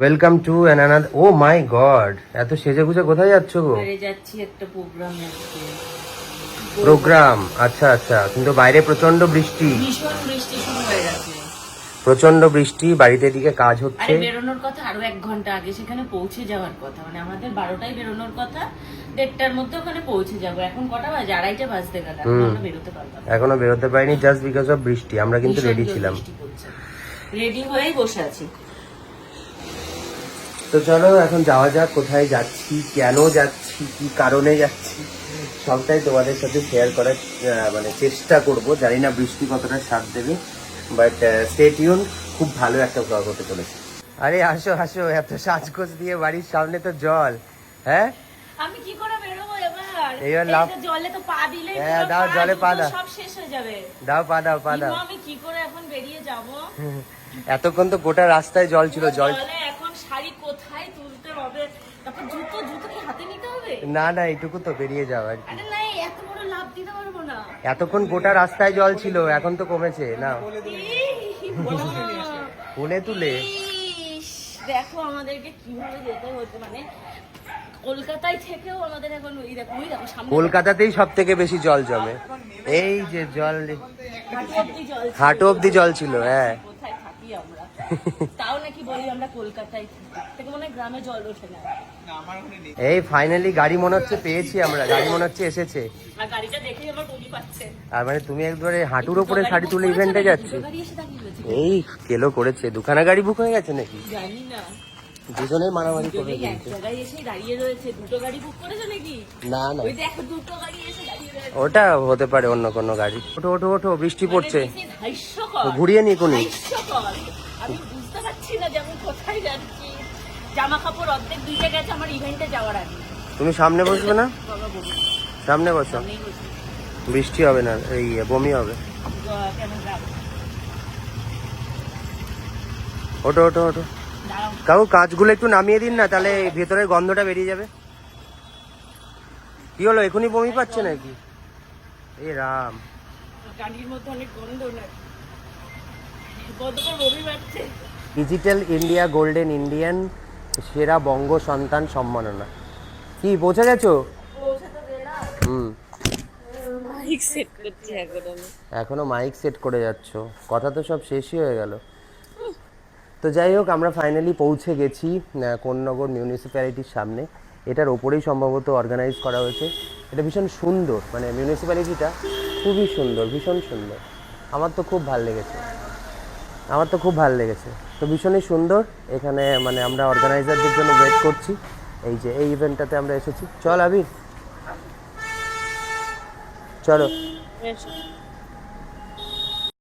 Welcome to another oh my god এত সেজে গুজে কোথায় যাচ্ছ গো? যাচ্ছি একটা প্রোগ্রাম আছে প্রোগ্রাম আচ্ছা আচ্ছা কিন্তু বাইরে প্রচণ্ড বৃষ্টি। ভীষণ বৃষ্টি শুরু হয়ে গেছে প্রচণ্ড বৃষ্টি বাড়িতে দিকে কাজ হচ্ছে। বেরোনোর কথা আরও এক ঘণ্টা আগে সেখানে পৌঁছে যাওয়ার কথা। মানে আমাদের বারোটায় বেরোনোর কথা দেড়টার মধ্যে ওখানে পৌঁছে যাব। এখন কটা বাজে? আড়াইটা বাজতে গেল। এখন বেরোতে পারব না। এখনও বেরোতে পারিনি জাস্ট বিকজ অফ বৃষ্টি। আমরা কিন্তু রেডি ছিলাম। রেডি হয়েই বসে আছি। তো চলো এখন যাওয়া যাক কোথায় যাচ্ছি কেন যাচ্ছি কি কারণে যাচ্ছি সবটাই তোমাদের সাথে শেয়ার করার মানে চেষ্টা করব। জানি না বৃষ্টি কতটা সাথ দেবে। বাট স্টেটিউন খুব ভালো একটা ব্লগ হতে চলেছে। আরে আসো আসো এত সাজগোজ দিয়ে বাড়ির সামনে তো জল হ্যাঁ? আমি কি করে বেরোবো এবার? এবার এই লাফ- জলে তো পা দিলেই হ্যাঁ, দাও, জলে পা দাও। সব শেষ হয়ে যাবে। দাও পা দাও পা দাও। আমি কি করে এখন বেরিয়ে যাব? এতক্ষণ তো গোটা রাস্তায় জল ছিল জল জলে এখন শাড়ি কোথায় তুলতে হবে? তারপর জুতো জুতো কি হাতে নিতে হবে? না না এইটুকু তো বেরিয়ে যাও আর কি। এতক্ষণ গোটা রাস্তায় জল ছিল এখন তো কমেছে না কোলে তুলে। দেখো আমাদেরকে কীভাবে যেতে হচ্ছে মানে কলকাতায় থেকেও আমাদের এখন ওই দেখো ওই দেখো সামনে কলকাতাতেই সব থেকে বেশি জল জমে। এই যে জল হাঁটু অব্দি জল ছিল। হ্যাঁ। আমরা। তাও নাকি বলি আমরা কলকাতায় থেকে। মনে হয় গ্রামে জল ওঠে না? এই ফাইনালি গাড়ি মনে হচ্ছে পেয়েছি আমরা। গাড়ি মনে হচ্ছে এসেছে। আর গাড়িটা দেখেই আমার বলি পাচ্ছে। আর মানে তুমি একবারে হাঁটুর ওপরে শাড়ি তুলে ইভেন্টে যাচ্ছ? এই কেলো করেছে। দুখানা গাড়ি বুক হয়ে গেছে নাকি? জানি না। দুজনেই মারামারি করে এক দিয়েছে। জায়গায় এসে দাঁড়িয়ে রয়েছে। দুটো গাড়ি বুক করেছে নাকি? না না। ওই দেখো দুটো গাড়ি এসে ওটা হতে পারে অন্য কোনো গাড়ি। ওঠো ওঠো ওঠো বৃষ্টি পড়ছে। মানে হাস্যকর। ঘুরিয়ে নি কোনি হাস্যকর। আমি বুঝতে পারছি না যে আমি কোথায় যাচ্ছি। জামা কাপড় অর্ধেক ভিজে গেছে আমার ইভেন্টে যাওয়ার আগে। তুমি সামনে বসবে না? সামনে বসো। বৃষ্টি হবে না এই বমি হবে। ওঠো ওঠো দাঁড়াও। কাকু কাঁচগুলো একটু নামিয়ে দিন না তাহলে ভেতরের গন্ধটা বেরিয়ে যাবে। কি হলো এখনই বমি পাচ্ছে নাকি? এ রাম। ডিজিটাল ইন্ডিয়া গোল্ডেন ইন্ডিয়ান সেরা বঙ্গ সন্তান সম্মাননা। কি পৌঁছে গেছো? হুম। মাইক সেট করছি এখন মাইক সেট করে যাচ্ছ। কথা তো সব শেষই হয়ে গেল। তো যাই হোক আমরা ফাইনালি পৌঁছে গেছি কোন্নগর মিউনিসিপ্যালিটির সামনে। এটার ওপরেই সম্ভবত অর্গানাইজ করা হয়েছে। এটা ভীষণ সুন্দর মানে মিউনিসিপ্যালিটিটা খুবই সুন্দর, ভীষণ সুন্দর। আমার তো খুব ভালো লেগেছে। আমার তো খুব ভালো লেগেছে। তো ভীষণই সুন্দর। এখানে মানে আমরা অর্গানাইজারদের জন্য ওয়েট করছি। এই যে, এই ইভেন্টটাতে আমরা এসেছি। চল আবির। চলো।